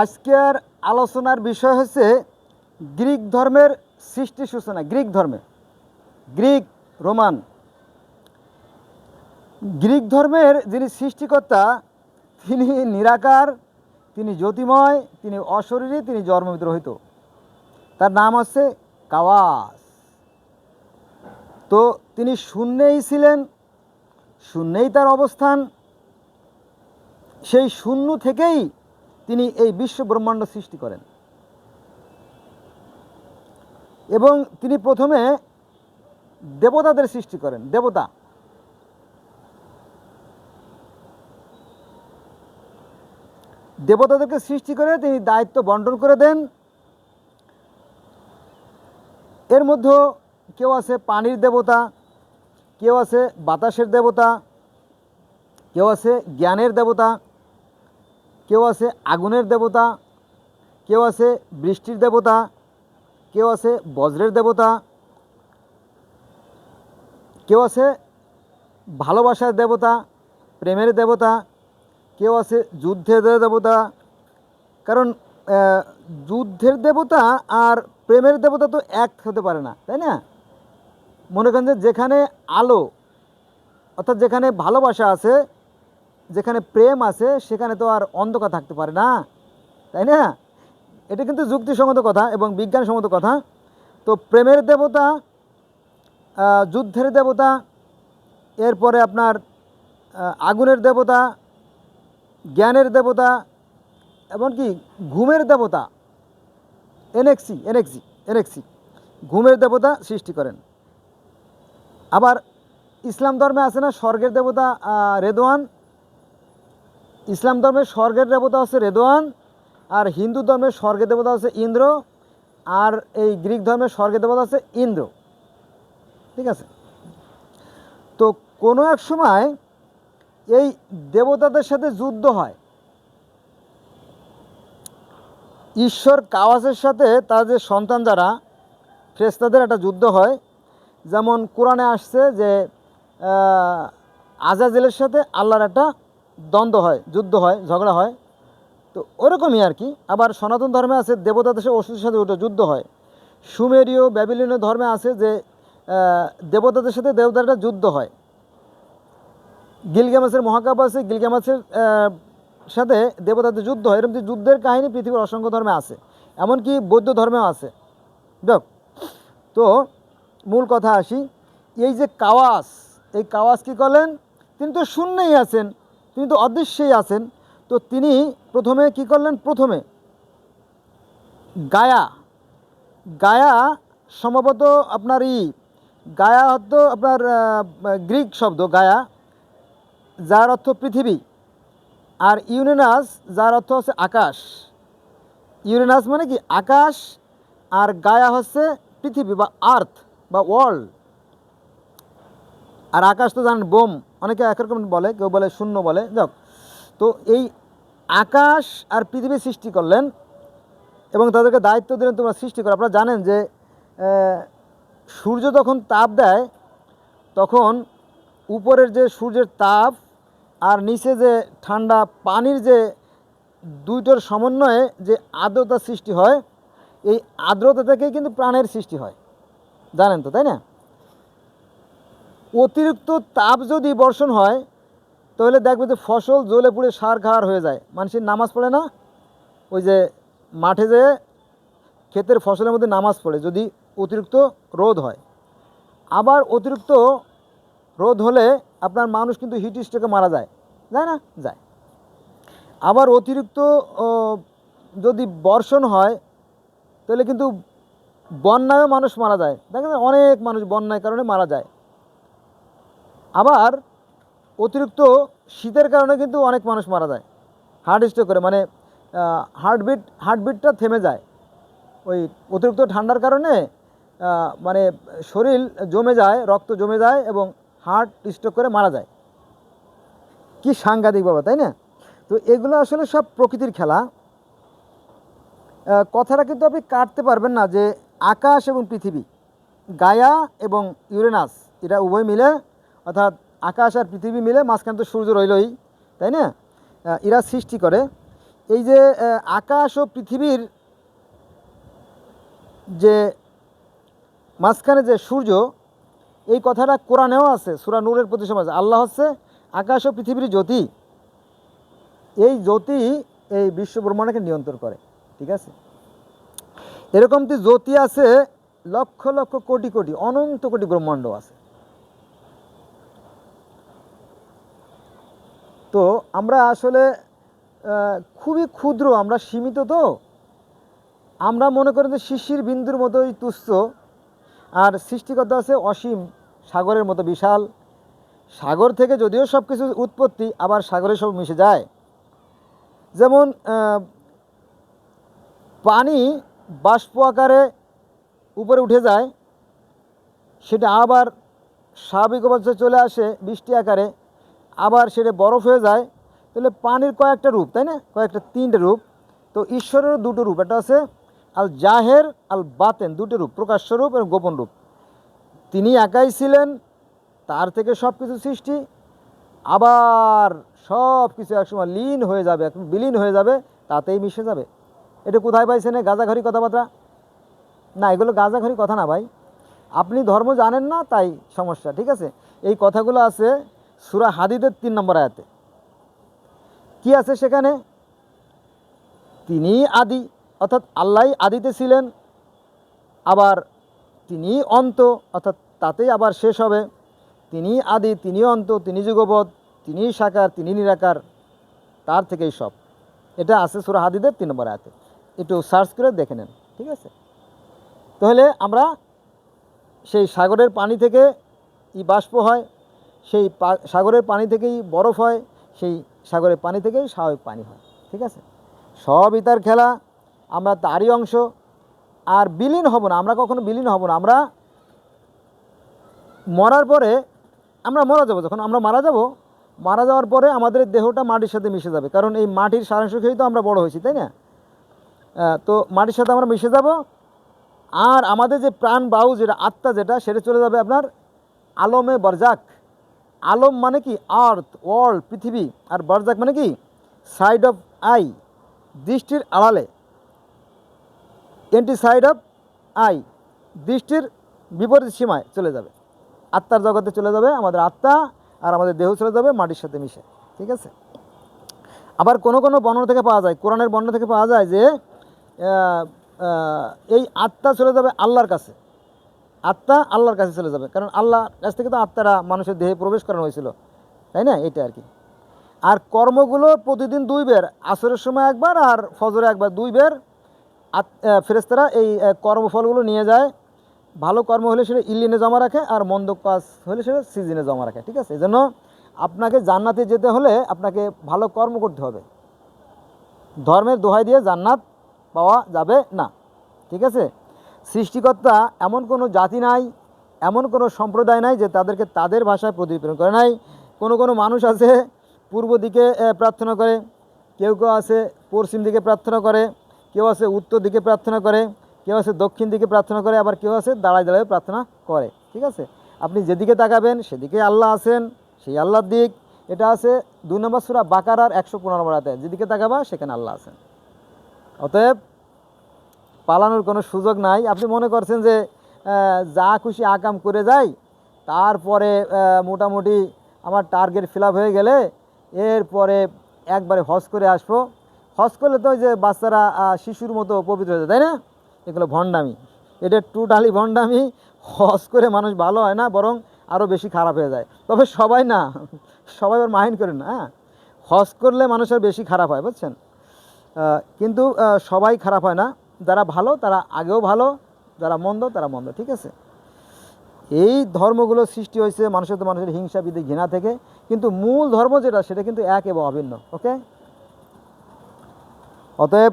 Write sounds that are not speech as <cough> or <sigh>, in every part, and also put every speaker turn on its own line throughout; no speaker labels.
আজকের আলোচনার বিষয় হচ্ছে গ্রিক ধর্মের সৃষ্টি সূচনা, গ্রিক ধর্মে। Greek, Roman. গ্রিক ধর্মের যিনি সৃষ্টিকর্তা, তিনি নিরাকার, তিনি জ্যোতিময়, তিনি অশরীরী, তিনি জন্মবিদ্রোহিত তার নাম হচ্ছে কাওয়াস। তো তিনি শূন্যেই ছিলেন, শূন্যেই তার অবস্থান। সেই শূন্য থেকেই তিনি এই বিশ্ব ব্রহ্মাণ্ড সৃষ্টি করেন। এবং তিনি প্রথমে দেবতাদের সৃষ্টি করেন, দেবতা। দেবতাদেরকে সৃষ্টি করে তিনি দায়িত্ব বন্টন করে দেন। এর মধ্যে কেউ আছে পানির দেবতা, কেউ আছে বাতাসের দেবতা, কেউ আছে জ্ঞানের দেবতা। কেউ আছে আগুনের দেবতা, কেউ আছে বৃষ্টির দেবতা, কেউ আছে বজ্রের দেবতা, কেউ আছে ভালোবাসার দেবতা, প্রেমের দেবতা, কেউ আছে যুদ্ধের দেবতা। কারণ যুদ্ধের দেবতা আর প্রেমের দেবতা তো এক হতে পারে না, তাই না? মনে করেন যে যেখানে আলো, অর্থাৎ যেখানে ভালোবাসা আছে যেখানে প্রেম আছে সেখানে তো আর অন্ধকার থাকতে পারে না। তাই না? এটা কিন্তু যুক্তিসঙ্গত কথা এবং বিজ্ঞানসম্মত কথা। তো প্রেমের দেবতা যুদ্ধের দেবতা এরপরে আপনার আগুনের দেবতা জ্ঞানের দেবতা এমনকি ঘুমের দেবতা এনএক্সি এনএক্সি এনএক্সি ঘুমের দেবতা সৃষ্টি করেন। আবার ইসলাম ধর্মে আছে না স্বর্গের দেবতা আহ, রেদোয়ান ইসলাম ধর্মের স্বর্গের দেবতা হচ্ছে রেদোয়ান, আর হিন্দু ধর্মের স্বর্গের দেবতা হচ্ছে ইন্দ্র, আর এই গ্রিক ধর্মের স্বর্গের দেবতা হচ্ছে ইন্দ্র। ঠিক আছে? তো কোনো এক সময় এই দেবতাদের সাথে যুদ্ধ হয়। ঈশ্বর কাওয়াসের সাথে তার যে সন্তান যারা ফ্রেস্তাদের একটা যুদ্ধ হয়। যেমন কোরআনে আসছে যে আজাজেলের সাথে আল্লাহর একটা দ্বন্দ্ব হয়, যুদ্ধ হয়, ঝগড়া হয়। তো ওরকমই আর কি। আবার সনাতন ধর্মে আছে দেবতাদের সাথে অসুরের সাথে ওটা যুদ্ধ হয়। সুমেরীয়, ব্যাবিলনীয় ধর্মে আছে যে দেবতাদের সাথে দেবতার যুদ্ধ হয়। গিলগামাসের মহাকাব্য আছে, গিলগামাসের সাথে দেবতাদের যুদ্ধ হয়। এরকম যে যুদ্ধের কাহিনী পৃথিবীর অসংখ্য ধর্মে আছে। এমনকি বৌদ্ধ ধর্মেও আছে। দেখ তো মূল কথা আসি। এই যে কাওয়াস, এই কাওয়াস কি করলেন? তিনি তো শূন্যেই আছেন। তিনি তো অদৃশ্যেই আছেন। তো তিনি প্রথমে কি করলেন? প্রথমে গায়া গায়া সম্ভবত আপনার ই, গায়া হতো আপনার গ্রিক শব্দ গায়া, যার অর্থ পৃথিবী। আর ইউরেনাস, যার অর্থ হচ্ছে আকাশ। ইউরেনাস মানে কি? আকাশ আর গায়া হচ্ছে পৃথিবী বা আর্থ বা ওয়ার্ল্ড। আর আকাশ তো জানেন, বোম। অনেকে এক একরকম বলে, কেউ বলে শূন্য বলে। যাক, তো এই আকাশ আর পৃথিবী সৃষ্টি করলেন এবং তাদেরকে দায়িত্ব দিলেন তোমরা সৃষ্টি করো। আপনারা জানেন যে সূর্য যখন তাপ দেয়, তখন উপরের যে সূর্যের তাপ আর নিচে যে ঠান্ডা পানির যে দুইটার সমন্বয়ে যে আর্দ্রতা সৃষ্টি হয়, এই আর্দ্রতা থেকেই কিন্তু প্রাণের সৃষ্টি হয়। জানেন তো, তাই না? অতিরিক্ত তাপ যদি বর্ষণ হয়, তাহলে দেখবে যে ফসল জ্বলে পুড়ে সার খাওয়ার হয়ে যায়। মানুষের নামাজ পড়ে না? ওই যে মাঠে যে ক্ষেতের ফসলের মধ্যে নামাজ পড়ে যদি অতিরিক্ত রোদ হয়। আবার অতিরিক্ত রোদ হলে আপনার মানুষ কিন্তু হিট স্ট্রোকে মারা যায়। যায় না? যায়। আবার অতিরিক্ত যদি বর্ষণ হয়, তাহলে কিন্তু বন্যায়ও মানুষ মারা যায়। দেখেন অনেক মানুষ বন্যার কারণে মারা যায়। আবার অতিরিক্ত শীতের কারণে কিন্তু অনেক মানুষ মারা যায়। হার্ট স্ট্রোক করে মানে হার্টবিট হার্টবিটটা থেমে যায়। ওই অতিরিক্ত ঠান্ডার কারণে মানে শরীর জমে যায়, রক্ত জমে যায় এবং হার্ট স্ট্রোক করে মারা যায়। কি সাংঘাতিক বাবা তাই না? তো এগুলো আসলে সব প্রকৃতির খেলা। কথাটা কিন্তু আপনি কাটতে পারবেন না যে আকাশ এবং পৃথিবী, গায়া এবং ইউরেনাস, এটা উভয় মিলে অর্থাৎ আকাশ আর পৃথিবী মিলে মাঝখানে তো সূর্য রইলই, তাই না? এরা সৃষ্টি করে। এই যে আকাশ ও পৃথিবীর যে মাঝখানে যে সূর্য, এই কথাটা কোরআনেও আছে, সুরা নূরের প্রতি সমাজ। আল্লাহ হচ্ছে আকাশ ও পৃথিবীর জ্যোতি। এই জ্যোতি এই বিশ্ব ব্রহ্মাণ্ডকে নিয়ন্ত্রণ করে, ঠিক আছে? এরকম এরকমটি জ্যোতি আছে লক্ষ লক্ষ কোটি কোটি, অনন্ত কোটি ব্রহ্মাণ্ড আছে তো আমরা আসলে খুবই ক্ষুদ্র, আমরা সীমিত তো। আমরা মনে করি যে শিশির বিন্দুর মতোই তুচ্ছ। আর সৃষ্টিকর্তা আছে অসীম, সাগরের মতো বিশাল। সাগর থেকে যদিও সব কিছু উৎপত্তি, আবার সাগরে সব মিশে যায়। যেমন পানি বাষ্প আকারে উপরে উঠে যায়, সেটা আবার স্বাভাবিক অবস্থায় চলে আসে বৃষ্টি আকারে। আবার সেটা বরফ হয়ে যায় তাহলে পানির কয়েকটা রূপ, তাই না? কয়েকটা তিনটে রূপ। তো ঈশ্বরেরও দুটো রূপ, একটা আছে আল জাহের আল বাতেন দুটো রূপ, প্রকাশ্য রূপ এবং গোপন রূপ। তিনি একাই ছিলেন, তার থেকে সব কিছু সৃষ্টি। আবার সব কিছু একসময় লীন হয়ে যাবে একদম বিলীন হয়ে যাবে, তাতেই মিশে যাবে। এটা কোথায় পাইছেন এই গাঁজাঘড়ি কথাবার্তা? না, এগুলো গাঁজাঘড়ি কথা না ভাই। আপনি ধর্ম জানেন না, তাই সমস্যা, ঠিক আছে? এই কথাগুলো আছে সুরা হাদিদের তিন নম্বর আয়াতে। কি আছে সেখানে? তিনি আদি, অর্থাৎ আল্লাহ আদিতে ছিলেন। আবার তিনি অন্ত, অর্থাৎ তাতেই আবার শেষ হবে। তিনি আদি তিনি অন্ত তিনি যুগপদ তিনি সাকার তিনি নিরাকার, তার থেকেই সব। এটা আছে সুরা হাদিদের তিন নম্বর আয়াতে। একটু সার্চ করে দেখে নেন, ঠিক আছে? তাহলে আমরা সেই সাগরের পানি থেকে ই বাষ্প হয়, সেই সাগরের পানি থেকেই বরফ হয়, সেই সাগরের পানি থেকেই স্বাভাবিক পানি হয়, ঠিক আছে? সবই তার খেলা, আমরা তারই অংশ, আর বিলীন হব না, আমরা কখনো বিলীন হব না, আমরা মরার পরে আমরা মারা যাব, যখন আমরা মারা যাব, মারা যাওয়ার পরে আমাদের দেহটা মাটির সাথে মিশে যাবে, কারণ এই মাটির সারাংশ খেয়েই তো আমরা বড় হয়েছি, তাই না? তো মাটির সাথে আমরা মিশে যাব, আর আমাদের যে প্রাণ বায়ু যেটা আত্মা যেটা, সেটা চলে যাবে আপনার আলমে বরজাক। আলম মানে কি? আর্থ ওয়ার্ল্ড পৃথিবী। আর বরজাক মানে কি? সাইড অফ আই দৃষ্টির আড়ালে। এন্টি সাইড অফ আই দৃষ্টির বিপরীত সীমায় চলে যাবে। আত্মার জগতে চলে যাবে, আমাদের আত্মা আর আমাদের দেহ চলে যাবে, মাটির সাথে মিশে। ঠিক আছে? আবার কোনো কোনো বর্ণ থেকে পাওয়া যায়, কোরআনের বর্ণ থেকে পাওয়া যায় যে এই আত্মা চলে যাবে আল্লাহর কাছে। আত্মা আল্লাহর কাছে চলে যাবে। কারণ আল্লাহর কাছ থেকে তো আত্মারা মানুষের দেহে প্রবেশ করানো হয়েছিল। তাই না? এটা আর কি। আর কর্মগুলো প্রতিদিন দুই বের, আসরের সময় একবার আর ফজরে একবার দুই বের। ফেরেশতারা এই কর্মফলগুলো নিয়ে যায়। ভালো কর্ম হলে সেটা ইলিনে জমা রাখে আর মন্দ কাজ হলে সেটা সিজনে জমা রাখে, ঠিক আছে? এই জন্য আপনাকে জান্নাতে যেতে হলে আপনাকে ভালো কর্ম করতে হবে। ধর্মের দোহাই দিয়ে জান্নাত পাওয়া যাবে না, ঠিক আছে? সৃষ্টিকর্তা এমন কোনো জাতি নাই, এমন কোনো সম্প্রদায় নাই যে তাদেরকে তাদের ভাষায় প্রতিফলন করে নাই। কোনো কোনো মানুষ আছে, পূর্ব দিকে প্রার্থনা করে, কেউ কেউ আছে পশ্চিম দিকে প্রার্থনা করে, কেউ আছে উত্তর দিকে প্রার্থনা করে, কেউ আছে দক্ষিণ দিকে প্রার্থনা করে, আবার কেউ আছে দাঁড়ায় দাঁড়ায় প্রার্থনা করে, ঠিক আছে? আপনি যেদিকে তাকাবেন, সেদিকে আল্লাহ আছেন, সেই আল্লাহর দিক। এটা আছে দুই নম্বর সুরা বাকারার একশো পনেরো যেদিকে তাকাবা, সেখানে আল্লাহ আছেন। অতএব পালানোর কোনো সুযোগ নাই। আপনি মনে করছেন যে যা খুশি আকাম করে যাই, তারপরে মোটামুটি আমার টার্গেট ফিল হয়ে গেলে এরপরে একবারে হজ করে আসব। হজ করলে তো যে বাচ্চারা শিশুর মতো পবিত্র হয়ে যায়, তাই না? এগুলো ভণ্ডামি। এটা টোটালি ভণ্ডামি। হজ করে মানুষ ভালো হয় না, বরং আরও বেশি খারাপ হয়ে যায়। তবে সবাই না, সবাই ওর মাইন্ড করে না হ্যাঁ? হজ করলে মানুষের বেশি খারাপ হয়, বুঝছেন? কিন্তু সবাই খারাপ হয় না। যারা ভালো, তারা আগেও ভালো, যারা মন্দ, তারা মন্দ, ঠিক আছে? এই ধর্মগুলো সৃষ্টি হয়েছে মানুষের তো মানুষের হিংসা বিধি ঘৃণা থেকে, কিন্তু মূল ধর্ম যেটা, সেটা কিন্তু এক এবং অভিন্ন, ওকে? অতএব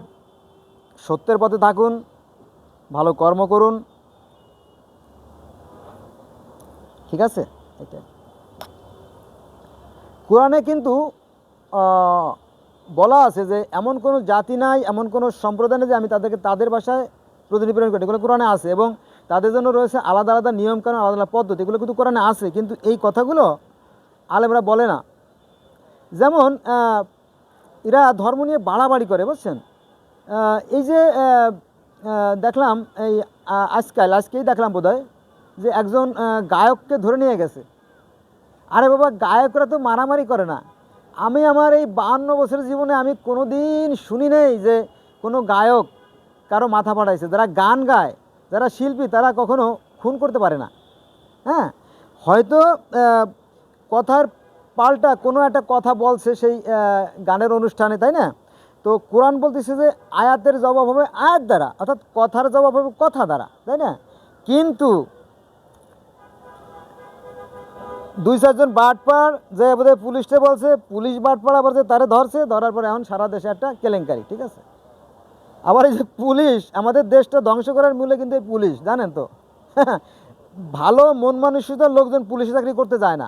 সত্যের পথে থাকুন, ভালো কর্ম করুন, ঠিক আছে? এটাই। কোরআনে কিন্তু বলা আছে যে এমন কোনো জাতি নাই, এমন কোনো সম্প্রদায় নেই যে আমি তাদেরকে তাদের ভাষায় প্রতিনিধি প্রেরণ করি। এগুলো কোরআনে আছে এবং তাদের জন্য রয়েছে আলাদা আলাদা নিয়মকানুন, আলাদা আলাদা পদ্ধতি। এগুলো কিন্তু কোরআনে আছে, কিন্তু এই কথাগুলো আলেমরা বলে না। যেমন এরা ধর্ম নিয়ে বাড়াবাড়ি করে, বুঝছেন? এই যে দেখলাম এই আজকাল, আজকেই দেখলাম বোধহয় যে একজন গায়ককে ধরে নিয়ে গেছে। আরে বাবা, গায়করা তো মারামারি করে না। আমি আমার এই বাহান্ন বছরের জীবনে আমি কোনো দিন শুনি নেই যে কোনো গায়ক কারও মাথা পাঠাইছে যারা গান গায়, যারা শিল্পী, তারা কখনো খুন করতে পারে না। হ্যাঁ? হয়তো কথার পাল্টা কোনো একটা কথা বলছে সেই গানের অনুষ্ঠানে, তাই না? তো কোরআন বলতেছে যে আয়াতের জবাব হবে আয়াত দ্বারা, অর্থাৎ কথার জবাব হবে কথা দ্বারা, তাই না? কিন্তু দুই চারজন বাটপার যে বোধহয় পুলিশকে বলছে, পুলিশ বাটপার আবার যে তারে ধরছে, ধরার পরে এখন সারা দেশে একটা কেলেঙ্কারি, ঠিক আছে? আবার এই যে পুলিশ, আমাদের দেশটা ধ্বংস করার মূলে কিন্তু এই পুলিশ, জানেন তো? <laughs> ভালো, মন মানসিকতার লোকজন পুলিশে চাকরি করতে যায় না।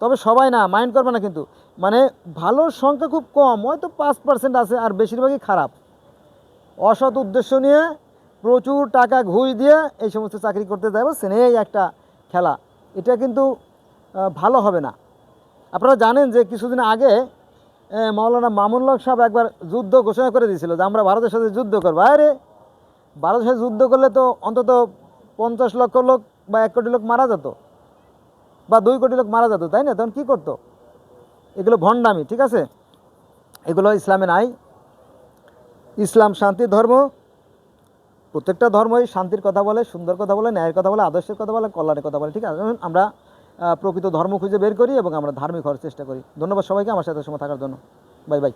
তবে সবাই না মাইন্ড করবে না কিন্তু। মানে ভালো সংখ্যা খুব কম, হয়তো পাঁচ পার্সেন্ট আছে, আর বেশিরভাগই খারাপ। অসৎ উদ্দেশ্য নিয়ে প্রচুর টাকা ঘুষ দিয়ে এই সমস্ত চাকরি করতে যায় বুঝছেন এই একটা খেলা। এটা কিন্তু ভালো হবে না। আপনারা জানেন যে কিছুদিন আগে এ, মাওলানা মামুনুল্লাহ সাহেব একবার যুদ্ধ ঘোষণা করে দিয়েছিল যে আমরা ভারতের সাথে যুদ্ধ করব। আরে ভারতের সাথে যুদ্ধ করলে তো অন্তত পঞ্চাশ লক্ষ লোক বা এক কোটি লোক মারা যেত বা দুই কোটি লোক মারা যেত তাই না? তখন কী করতো? এগুলো ভণ্ডামি ঠিক আছে? এগুলো ইসলামে নাই। ইসলাম শান্তির ধর্ম প্রত্যেকটা ধর্মই শান্তির কথা বলে সুন্দর কথা বলে ন্যায়ের কথা বলে আদর্শের কথা বলে কল্যাণের কথা বলে ঠিক আছে? আমরা প্রকৃত ধর্ম খুঁজে বের করি এবং আমরা ধার্মিক হওয়ার চেষ্টা করি। ধন্যবাদ সবাইকে আমার সাথে সময় থাকার জন্য। Bye bye.